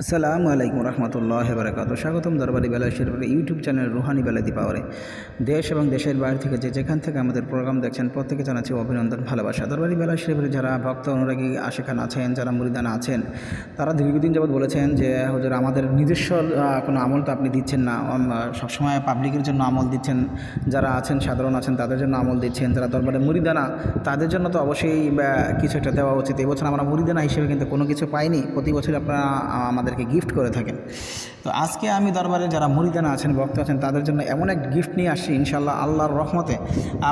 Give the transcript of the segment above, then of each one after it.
আসসালামু আলাইকুম রহমতুল্লাহ বারকাত স্বাগতম দরবারি বেলা শরীফের ইউটিউব চ্যানেল রুহানি বেলাদি পাওয়ারে। দেশ এবং দেশের বাইরে থেকে যে যেখান থেকে আমাদের প্রোগ্রাম দেখছেন প্রত্যেকে জানাচ্ছি অভিনন্দন, ভালোবাসা। দরবারি বেলা শরীফের যারা ভক্ত, অনুরাগী, আশেখান আছেন, যারা মুরিদান আছেন, তারা দীর্ঘদিন যাবৎ বলেছেন যে, হুজুর, আমাদের নিজস্ব কোনো আমল তো আপনি দিচ্ছেন না। সবসময় পাবলিকের জন্য আমল দিচ্ছেন। যারা আছেন, সাধারণ আছেন, তাদের জন্য আমল দিচ্ছেন। যারা দরবারে মুরিদানা, তাদের জন্য তো অবশ্যই কিছু একটা দেওয়া উচিত। এবছর আমরা মুরিদানা হিসেবে কিন্তু কোনো কিছু পাইনি। প্রতি বছর আপনারা আমাদেরকে গিফট করে থাকেন। তো আজকে আমি দরবারে যারা মুরিদানা আছেন, ভক্ত আছেন, তাদের জন্য এমন এক গিফট নিয়ে আসছি ইনশাল্লাহ আল্লাহর রহমতে।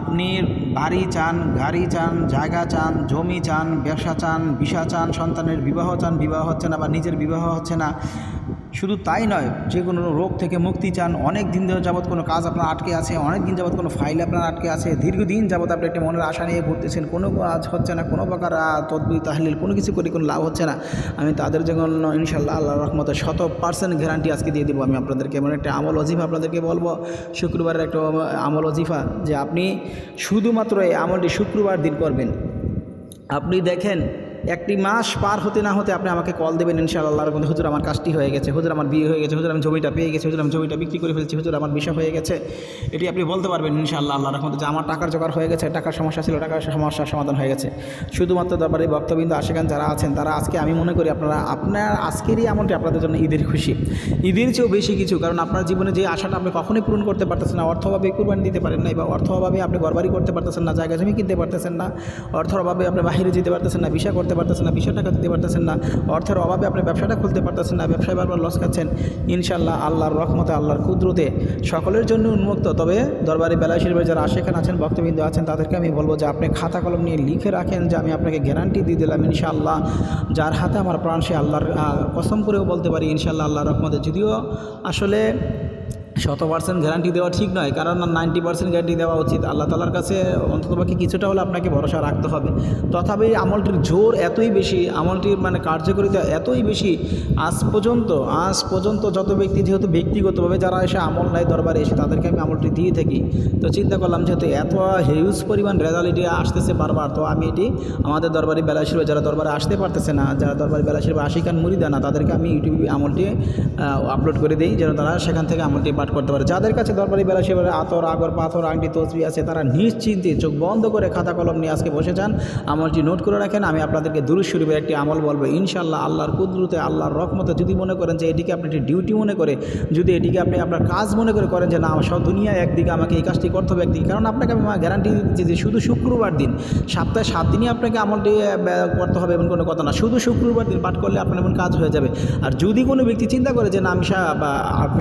আপনি বাড়ি চান, গাড়ি চান, জায়গা চান, জমি চান, ব্যবসা চান বিষা চান, সন্তানের বিবাহ চান, বিবাহ হচ্ছে না বা নিজের বিবাহ হচ্ছে না শুধু তাই নয়, যে কোনো রোগ থেকে মুক্তি চান। অনেক দিন ধরে যাবৎ কোনো কাজ আপনার আটকে আছে, অনেক দিন যাবৎ কোনো ফাইল আপনার আটকে আছে, দীর্ঘদিন যাবৎ আপনি একটা মনের আশা নিয়ে ঘুরতেছেন, কোনো কাজ হচ্ছে না, কোনো প্রকার তদবি তাহলিল, কোনো কিছু করে কোনো লাভ হচ্ছে না। আমি তাদের জন্য ইনশাল্লাহ আল্লাহ রহমতে শত পার্সেন্ট গ্যারান্টি আজকে দিয়ে দেবো। আমি আপনাদেরকে এমন একটা আমল অজিফা আপনাদেরকে বলব, শুক্রবারের একটা আমল অজিফা যে আপনি শুধুমাত্র এই আমলটি শুক্রবার দিন করবেন। আপনি দেখেন একটি মাস পার হতে না হতে আপনি আমাকে কল দেবেন ইনশাআল্লাহ। মধ্যে হুজুর, আমার কাজটি হয়ে গেছে। হুজুর, আমার বিয়ে হয়ে গেছে। হুজুর, আমি জমিটা পেয়ে গেছি। হুজুর, আমি জমিটা বিক্রি করে ফেলছি। হুজুর, আমার বিষয় হয়ে গেছে। এটি আপনি বলতে পারবেন ইনশাআল্লাহ, আল্লাহর রহমতে, যে আমার টাকার জোগাড় হয়ে গেছে, টাকার সমস্যা ছিল, টাকার সমস্যার সমাধান হয়ে গেছে। শুধুমাত্র দরবারে বক্তবিন্দু আশেখান যারা আছেন, তারা আজকে আমি মনে করি আপনারা, আপনার আজকেরই এমনটি আপনাদের জন্য ঈদের খুশি। ঈদের চেয়েও বেশি কিছু, কারণ আপনার জীবনে যে আশাটা আপনি কখনোই পূরণ করতে পারতেছেন না, অর্থ অভাবে কুরবানি দিতে পারেন নাই বা অর্থ অভাবে আপনি ঘরবাড়ি করতে পারতেছেন না, জায়গা জমি কিনতে পারতেছেন না অর্থ অভাবে আপনি বাইরে যেতে পারতেছেন না বিষয় করতে পারতেছেন না বিষয় টাকা দিতে পারতেছেন না, অর্থের অভাবে আপনি ব্যবসাটা খুলতে পারতেছেন না, ব্যবসায় বারবার লস খাচ্ছেন। ইনশাল্লাহ আল্লাহর রহমতে, আল্লাহর কুদরতে সকলের জন্য উন্মুক্ত। তবে দরবারে বেলায় শরীফের যারা আশেখান আছেন, ভক্তবিন্দু আছেন, তাদেরকে আমি বলব যে আপনি খাতা কলম নিয়ে লিখে রাখেন, যে আমি আপনাকে গ্যারান্টি দিয়ে দিলাম ইনশাআল্লাহ। যার হাতে আমার প্রাণ, সে আল্লাহর কসম করেও বলতে পারি ইনশাআল্লাহ আল্লাহর রহমতে। যদিও আসলে শত পার্সেন্ট গ্যারান্টি দেওয়া ঠিক নয়, কারণ নাইনটি পার্সেন্ট গ্যারান্টি দেওয়া উচিত। আল্লাহ তালার কাছে অন্ততপক্ষে কিছুটা হলে আপনাকে ভরসা রাখতে হবে। তথাপি আমলটির জোর এতই বেশি, আমলটির মানে কার্যকারিতা এতই বেশি, আজ পর্যন্ত আজ পর্যন্ত যত ব্যক্তি যেহেতু ব্যক্তিগতভাবে যারা এসে আমল নেয় দরবারে এসে তাদেরকে আমি আমলটি দিয়ে থাকি। তো চিন্তা করলাম যেহেতু এত হিউজ পরিমাণ রেজাল্ট আসতেছে বারবার, তো আমি এটি আমাদের দরবারে বেলাশির যারা দরবারে আসতে পারতেছে না, যারা দরবারে বেলাশির বা আশিকান মুরিদানা তাদেরকে আমি ইউটিউবে আমলটি আপলোড করে দিই, যেন তারা সেখান থেকে আমলটি পাঠ করতে পারে। যাদের কাছে দরবারি বেলা সেবারে আতর, আগর, পাথর, আংটি, তসবি আছে, তারা নিশ্চিন্তে চোখ বন্ধ করে খাতা কলম নিয়ে আজকে বসে যান। আমলটি নোট করে রাখেন। আমি আপনাদেরকে দুরুজ শরীফের একটি আমল বলব। ইনশাল্লাহ আল্লাহর কুদরতে, আল্লাহর রকমতে যদি মনে করেন যে এটিকে আপনি একটি ডিউটি মনে করে, যদি এটিকে আপনি আপনার কাজ মনে করে করেন যে না, আমার সব দুনিয়া একদিকে আমাকে এই কাজটি করতে হবে একদিকে, কারণ আপনাকে আমি গ্যারান্টি দিচ্ছি যে শুধু শুক্রবার দিন, সপ্তাহে সাত দিনই আপনাকে আমলটি করতে হবে এমন কোনো কথা না। শুধু শুক্রবার দিন পাঠ করলে আপনার এমন কাজ হয়ে যাবে। আর যদি কোনো ব্যক্তি চিন্তা করে যে না, আমি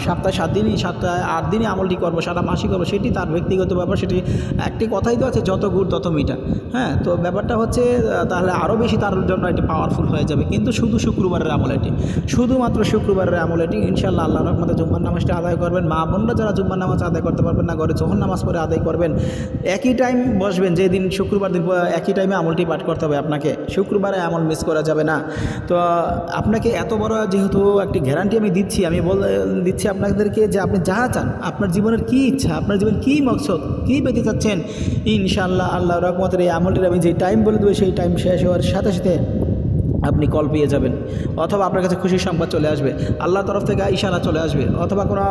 সপ্তাহে সাত দিনই সপ্তাহে আট দিনই আমলটি করব, সারা মাসই করব, সেটি তার ব্যক্তিগত ব্যাপার, সেটি একটি কথাই তো আছে, যত গুড় তত মিঠা। হ্যাঁ তো ব্যাপারটা হচ্ছে তাহলে আরও বেশি তার জন্য এটি পাওয়ারফুল হয়ে যাবে। কিন্তু শুধু শুক্রবারের আমল এটি, শুধুমাত্র শুক্রবারের আমল এটি ইনশাল্লাহ আল্লাহ রহমতে জুম্মার নামাজটা আদায় করবেন। মা বোনরা যারা জুম্মার নামাজ আদায় করতে পারবেন না, ঘরে যখন নামাজ পরে আদায় করবেন। একই টাইম বসবেন, যেদিন শুক্রবার দিন, একই টাইমে আমলটি পাঠ করতে হবে আপনাকে। শুক্রবারে আমল মিস করা যাবে না। তো, আপনাকে এত বড় যেহেতু একটি গ্যারান্টি আমি দিচ্ছি, আমি বল, দিচ্ছি আপনাদেরকে যে আপনি যা চান, আপনার জীবনের কী ইচ্ছা, আপনার জীবন কী মকসদ, কী পেতে চাচ্ছেন, ইনশাআল্লাহ আল্লাহ রহমতের এই আমলটির আমি যে টাইম বলে দেবো, সেই টাইম শেষ হওয়ার সাথে সাথে আপনি কল পেয়ে যাবেন। অথবা আপনার কাছে খুশির সংবাদ চলে আসবে। আল্লাহ তরফ থেকে ইশারা চলে আসবে। অথবা কোনো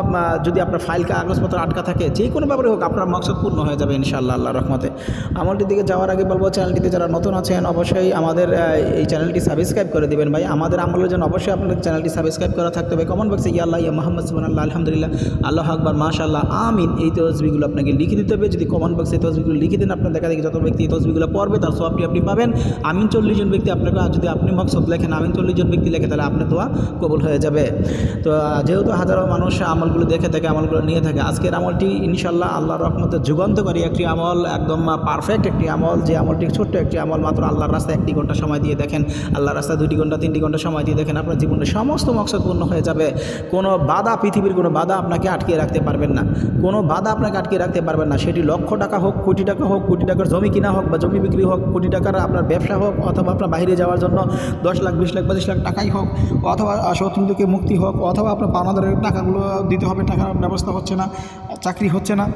যদি আপনার ফাইল কাগজপত্র আটকা থাকে, যে কোনো ব্যাপারে হোক, আপনার মকসদ পূর্ণ হয়ে যাবে ইনশাআল্লাহ আল্লাহ রহমতে। আমলটির দিকে যাওয়ার আগে বলব চ্যানেলটিতে যারা নতুন আছেন, অবশ্যই আমাদের এই চ্যানেলটি সাবস্ক্রাইব করে দেবেন ভাই। আমাদের আমলের জন্য অবশ্যই আপনাদের চ্যানেলটি সাবস্ক্রাইব করা থাকতে হবে। কমন বক্সে ইয়া আল্লাহ ইয়া মোহাম্মদ, সুবহানাল্লাহ, আলহামদুলিল্লাহ, আল্লাহ আকবর, মাশাআল্লাহ, আমিন, এই তসবিগুলো আপনাকে লিখে দিতে হবে। যদি কমন বক্সে এই তসবিগুলো লিখে দেন, আপনার দেখা দেখি যত ব্যক্তি এই তসবিগুলো পড়বে, তার সবটি আপনি পাবেন। আমিন চল্লিশ জন ব্যক্তি আপনাকে যদি আপনি মকসদ লেখেন, আমিন চল্লিশ জন ব্যক্তি লেখে, তাহলে আপনার দোয়া কবুল হয়ে যাবে। তো যেহেতু হাজারো মানুষ আমলগুলো দেখে থাকে, আমলগুলো নিয়ে থাকে, আজকের আমলটি ইনশাল্লাহ আল্লাহর রহমতে যুগান্তকারী একটি আমল, একদম পারফেক্ট একটি আমল। যে আমলটি ছোট্ট একটি আমল, মাত্র আল্লাহর রাস্তায় একটি ঘণ্টা সময় দিয়ে দেখেন। আল্লাহর রাস্তায় দুটি ঘণ্টা, তিনটি ঘণ্টা সময় দিয়ে দেখেন, আপনার জীবনের সমস্ত মকসদ পূর্ণ হয়ে যাবে। কোনো বাধা, পৃথিবীর কোনো বাধা আপনাকে আটকে রাখতে পারবেন না। কোনো বাধা আপনাকে আটকে রাখতে পারবেন না। সেটি লক্ষ টাকা হোক, কোটি টাকা হোক, কোটি টাকার জমি কিনা হোক বা জমি বিক্রি হোক, কোটি টাকার আপনার ব্যবসা হোক অথবা আপনার বাইরে যাওয়ার জন্য দশ লাখ, বিশ লাখ, পঁচিশ লাখ টাকাই হোক, অথবা শত্রু থেকে মুক্তি হোক, অথবা আপনার পাওনাদারের টাকাগুলো দিতে হবে, টাকার ব্যবস্থা হচ্ছে না, চাকরি হচ্ছে না।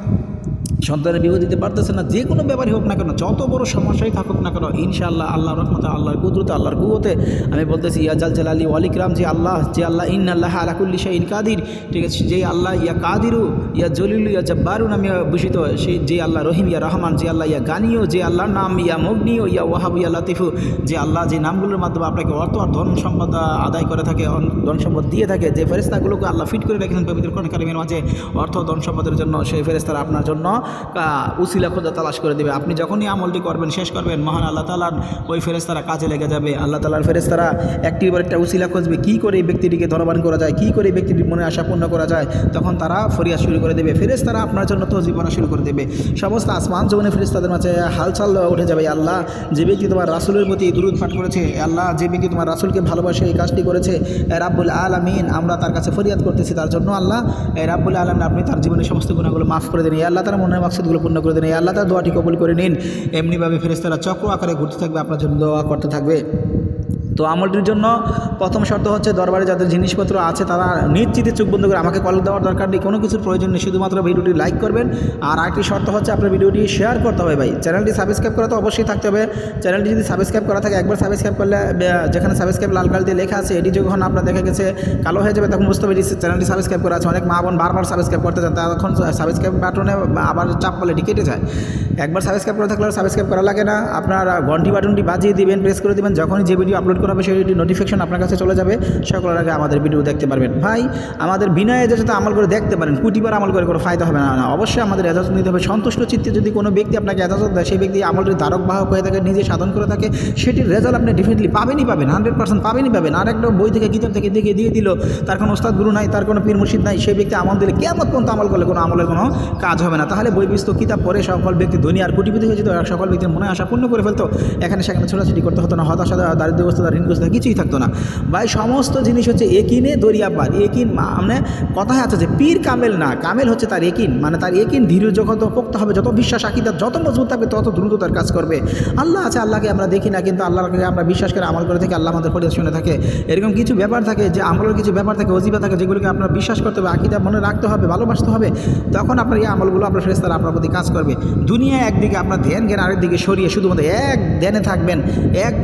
সন্তানের বিবাহ দিতে পারতেছে না, যে কোনো ব্যাপারই হোক না কেন, যত বড় সমস্যাই থাকুক না কেন, ইনশাআল্লাহ আল্লাহ রহমতে, আল্লাহর কুদরতে, আল্লাহর কুয়তে, আমি বলতেছি ইয়াজাল জালালি ওয়ালিকরাম যে আল্লাহ যে আল্লাহ ইন আল্লাহ আলাকুল্লি শাহ ইন কাদির, ঠিক আছে, যে আল্লাহ, ইয়া কাদিরু, ইয়া জলিলু, ইয়া জব্বারু নামে ভূষিত সেই যে আল্লাহ রহিম, ইয়া রহমান, যে আল্লাহ, ইয়া গানিও, যে আল্লাহর নাম, ইয়া মগ্নিও, ইয়া ওয়াহাবু, ইয়া লাতিফু, যে আল্লাহ, যে নামগুলোর মাধ্যমে আপনাকে অর্থ আর ধন সম্পদ আদায় করে থাকে ধন সম্পদ দিয়ে থাকে, যে ফেরেস্তাগুলোকে আল্লাহ ফিট করে রেখেছেন পবিত্র কোরআন কারিমের মাঝে, অর্থ ধন সম্পদের জন্য, সেই ফেরেস্তারা আপনার জন্য উসিলা খোঁজা তালাশ করে দেবে। আপনি যখনই আমলটি করবেন, শেষ করবেন, মহান আল্লাহ তালার ওই ফেরেস্তারা কাজে লেগে যাবে। আল্লাহ তালার ফেরেস্তারা একটি এবার একটা উসিলা খুঁজবে, কী করে এই ব্যক্তিটিকে ধরবান করা যায়, কী করে এই ব্যক্তিটির মনে আশা পূর্ণ করা যায়, তখন তারা ফরিয়াদ শুরু করে দেবে। ফেরেস্তারা আপনার জন্য তজিবনা শুরু করে দেবে। সমস্ত আসমান জগনে ফেরেস্তাদের মাঝে হালচাল উঠে যাবে। আল্লাহ যে ব্যক্তি তোমার রাসুলের প্রতি দুরুদ পাঠ করেছে, আল্লাহ যে ব্যক্তি তোমার রাসুলকে ভালোবাসে, এই কাজটি করেছে রাব্বুল আলামিন, আমরা তার কাছে ফরিয়াদ করতেছি, তার জন্য আল্লাহ রাব্বুল আলমিন, আপনি তার জীবনের সমস্ত গুণাগুলো মাফ করে দিন আল্লাহ তার মনের মাকসুদগুলো পূর্ণ করে দিন। এই আল্লাহ তার দোয়াটি কবুল করে নিন। এমনিভাবে ফেরেস্তারা চক্র আকারে ঘুরতে থাকবে, আপনার জন্য দোয়া করতে থাকবে। তো আমলটির জন্য প্রথম শর্ত হচ্ছে দরবারে যাদের জিনিসপত্র আছে তারা নিশ্চিতে চোখ বন্ধ করে আমাকে কল দেওয়ার দরকার নেই, কোনো কিছুর প্রয়োজন নেই, শুধুমাত্র ভিডিওটি লাইক করবেন। আর আরেকটি শর্ত হচ্ছে আপনার ভিডিওটি শেয়ার করতে হবে ভাই। চ্যানেলটি সাবস্ক্রাইব করা তো অবশ্যই থাকতে হবে। চ্যানেলটি যদি সাবস্ক্রাইব করা থাকে, একবার সাবস্ক্রাইব করলে যেখানে সাবস্ক্রাইব লাল কাল দিয়ে লেখা আছে, এটি যখন আপনার দেখা গেছে কালো হয়ে যাবে, তখন বুঝতে পারি চ্যানেলটি সাবস্ক্রাইব করা আছে। অনেক মা বোন বারবার সাবস্ক্রাইব করতে চান তখন সাবস্ক্রাইব বাটনে আবার চাপ করলে এটি কেটে যায়। একবার সাবস্ক্রাইব করা থাকলে সাবস্ক্রাইব করা লাগে না। আপনার ঘন্টি বাটনটি বাজিয়ে দিবেন প্রেস করে দিবেন, যখনই যে ভিডিও আপলোড করা হবে সেই নোটিফিকেশন আপনার কাছে চলে যাবে। সকলের আগে আমাদের ভিডিও দেখতে পারবেন। ভাই, আমাদের বিনা এজাজতে আমল করে দেখতে পারেন। কুটিবার আমল করে কোনো ফায়দা হবে না অবশ্যই আমাদের এজাজত নিতে হবে। সন্তুষ্ট চিত্তে যদি কোনো ব্যক্তি আপনাকে এজাজত দেয়, সেই ব্যক্তি আমলটির ধারক বাহক হয়ে থাকে, নিজে সাধন করে থাকে, সেটির রেজাল্ট আপনি ডেফিনেটলি পাবেনই পাবেন হান্ড্রেড পার্সেন্ট পাবেনই পাবেন। আর একটা বই থেকে, কিতাব থেকে দেখে দিয়ে দিল, তার কোনো ওস্তাদ গুরু নাই, তার কোনো পীর মুর্শিদ নাই, সেই ব্যক্তি আমল দিলে কেমন পর্যন্ত আমল করলে কোনো আমলের কোনো কাজ হবে না। তাহলে বই বিস্ত কিতাব পড়ে সকল ব্যক্তি ধনী আর কোটিপতি হয়ে যেত সকল ব্যক্তির মনে আশা পূর্ণ করে ফেলতো। এখানে সেখানে ছোটাছুটি করতে হতো না, হতাশা দারিদ্রগ্রস্ত ঋণগ্রস্ত কিছুই থাকতো না ভাই সমস্ত জিনিস হচ্ছে একিনে দরিয়াপার একিন মানে কথায় আছে যে পীর কামেল না কামেল হচ্ছে তার একিন মানে তার একিন ধীর যত পোক্ত হবে যত বিশ্বাস আকিদা যত মজবুত থাকবে তত দ্রুত তার কাজ করবে আল্লাহ আছে আল্লাহকে আমরা দেখি না কিন্তু আল্লাহকে আমরা বিশ্বাস করে আমল করে থাকি আল্লাহ আমাদের ফরিয়াদ শুনে থাকে এরকম কিছু ব্যাপার থাকে যে আমলের কিছু ব্যাপার থাকে অজিবা থাকে যেগুলোকে আপনার বিশ্বাস করতে হবে আকিদা মনে রাখতে হবে ভালোবাসতে হবে তখন আপনার এই আমলগুলো আপনার ফেরেস্তারা আপনার প্রতি কাজ করবে দুনিয়া একদিকে আপনার ধ্যান জ্ঞান আরেকদিকে সরিয়ে শুধুমাত্র এক ধ্যানে থাকবেন এক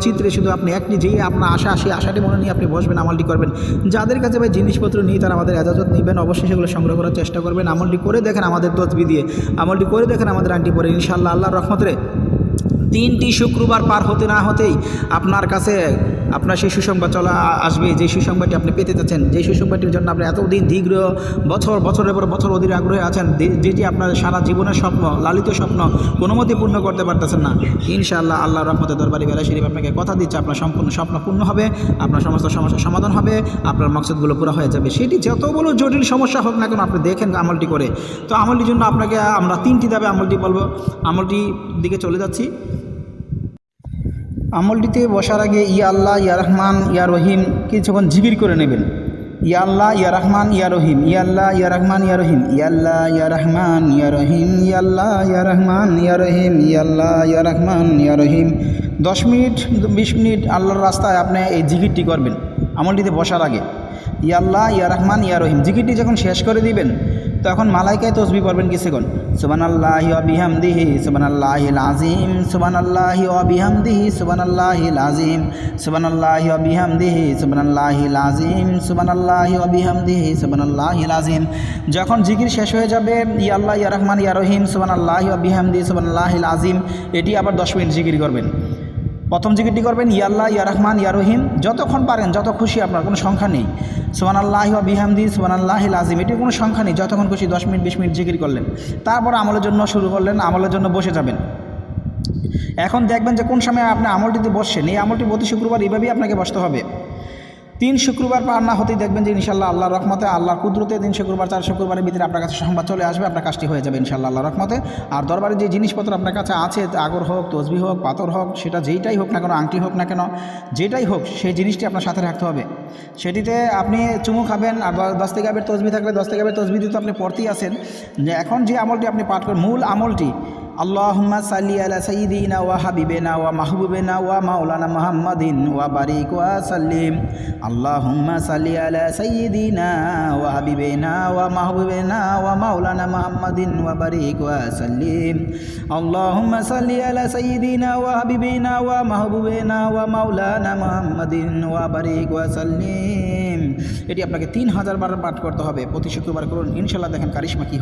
চিত্রে শুধু আপনি একটি যেই আপনার আশা, সেই আশাটি মনে নিয়ে আপনি বসবেন, আমলটি করবেন। যাদের কাছে ভাই জিনিসপত্র নিয়ে তারা আমাদের এজাজত নেবেন, অবশ্যই সেগুলো সংগ্রহ করার চেষ্টা করবেন। আমলটি করে দেখেন আমাদের তসবি দিয়ে। আমলটি করে দেখেন আমাদের আন্টি পরে। ইনশাল্লাহ আল্লাহর রহমতরে তিনটি শুক্রবার পার হতে না হতেই আপনার কাছে আপনার সেই সুসংবাদ চলা আসবে। যে সুসংবাদটি আপনি পেতে চাচ্ছেন যে সুসংবাদটির জন্য আপনি এতদিন দীর্ঘ বছর, বছরের পর বছর অধীর আগ্রহে আছেন যেটি আপনার সারা জীবনের স্বপ্ন, লালিত স্বপ্ন কোনো মতে পূর্ণ করতে পারতেছেন না, ইনশাআল্লাহ আল্লাহ রহমতে দরবারি বেলা শরীফ আপনাকে কথা দিচ্ছে, আপনার সম্পূর্ণ স্বপ্ন পূর্ণ হবে, আপনার সমস্ত সমস্যার সমাধান হবে, আপনার মকসদগুলো পুরো হয়ে যাবে। সেটি যত বড় জটিল সমস্যা হোক না কেন, আপনি দেখেন আমলটি করে। তো আমলটির জন্য আপনাকে আমরা তিনটি দাবে আমলটি বলব। আমলটি দিকে চলে যাচ্ছি। আমলটিতে বসার আগে, ইয়া আল্লাহ, ইয়া রহমান, ইয়া রহিম কিছুক্ষণ জিকির করে নেবেন। ইয়া আল্লাহ, ইয়া রহমান, ইয়া রহিম ইয়া আল্লাহ, ইয়া রহমান, ইয়া রহিম ইয়া আল্লাহ, ইয়া রহমান, ইয়া রহিম ইয়া আল্লাহ, ইয়া রহমান, ইয়া রহিম ইয়া আল্লাহ, ইয়া রহমান, ইয়া রহিম দশ মিনিট, বিশ মিনিট আল্লাহর রাস্তায় আপনি এই জিকিরটি করবেন আমলটিতে বসার আগে। ইয়া আল্লাহ, ইয়া রহমান, ইয়া রহিম জিকিরটি যখন শেষ করে দিবেন তখন মালাইকায় তসবি পড়বেন কিছুক্ষণ। সুবান আল্লাহ অবিহামদিহি সুবান আল্লাহ আজিম সুবান আল্লাহ অবিহামদিহি সুবান আল্লাহ আজিম সুবান আল্লাহ অবিহামদিহি সুবান আল্লাহ আজিম সুবান আল্লাহ অবিহামদিহি সুবান আল্লাহ আজিম যখন জিকির শেষ হয়ে যাবে, ইয়া আল্লাহ, ইয়া রহমান, ইয়া রহিম সুবান আল্লাহ অবিহামদি সুবান আল্লাহ আজিম এটি আবার দশ মিনিট জিকির করবেন। প্রথম জিকিরটি করবেন ইয়াল্লাহ ইয়া রহমান, ইয়া রহিম। যতক্ষণ পারেন, যত খুশি, আপনার কোনো সংখ্যা নেই। সোমান আল্লাহ বিহামদি সোমান আল্লাহ আজিম এটির কোনো সংখ্যা নেই, যতক্ষণ খুশি দশ মিনিট, বিশ মিনিট জিকির করলেন। তারপর আমলের জন্য শুরু করলেন, আমলের জন্য বসে যাবেন। এখন দেখবেন যে কোন সময় আপনি আমলটিতে বসছেন, এই আমলটি প্রতি শুক্রবার এইভাবেই আপনাকে বসতে হবে। তিন শুক্রবার পার না হতেই দেখবেন যে ইনশাল্লাহ আল্লাহ রহমতে, আল্লাহর কুদরতে তিন শুক্রবার, চার শুক্রবারের ভিতরে আপনার কাছে সংবাদ চলে আসবে, আপনার কাজটি হয়ে যাবে ইনশাল্লাহ আল্লাহ রহমতে। আর দরবারে যে জিনিসপত্র আপনার কাছে আছে আগর হোক, তসবি হোক, পাথর হোক, সেটা যেইটাই হোক না কেন, আংটি হোক না কেন, যেটাই হোক, সেই জিনিসটি আপনার সাথে রাখতে হবে। সেটিতে আপনি চুমু খাবেন, আর দশ থেকে তসবি থাকলে দশ থেকে দিয়ে তো আপনি পড়তেই আসেন যে এখন যে আমলটি আপনি পাঠ করেন, মূল আমলটি আল্লাহুম্মা সাল্লি আলা সাইয়্যিদিনা ওয়া হাবিবিনা ওয়া মাহবুবিনা ওয়া মাওলানা মুহাম্মাদিন ওয়া বারিক ওয়া সাল্লিম। আল্লাহুম্মা সাল্লি আলা সাইয়্যিদিনা ওয়া হাবিবিনা ওয়া মাহবুবিনা ওয়া মাওলানা মুহাম্মাদিন ওয়া বারিক ওয়া সাল্লিম। আল্লাহুম্মা সাল্লি আলা সাইয়্যিদিনা ওয়া হাবিবিনা ওয়া মাহবুবিনা ওয়া মাওলানা মুহাম্মাদিন ওয়া বারিক ওয়া সাল্লিম। এটি আপনাকে তিন হাজার বার পাঠ করতে হবে। প্রতি শুক্রবার করুন। ইনশাল্লাহ দেখেন কারিশমা কী হয়।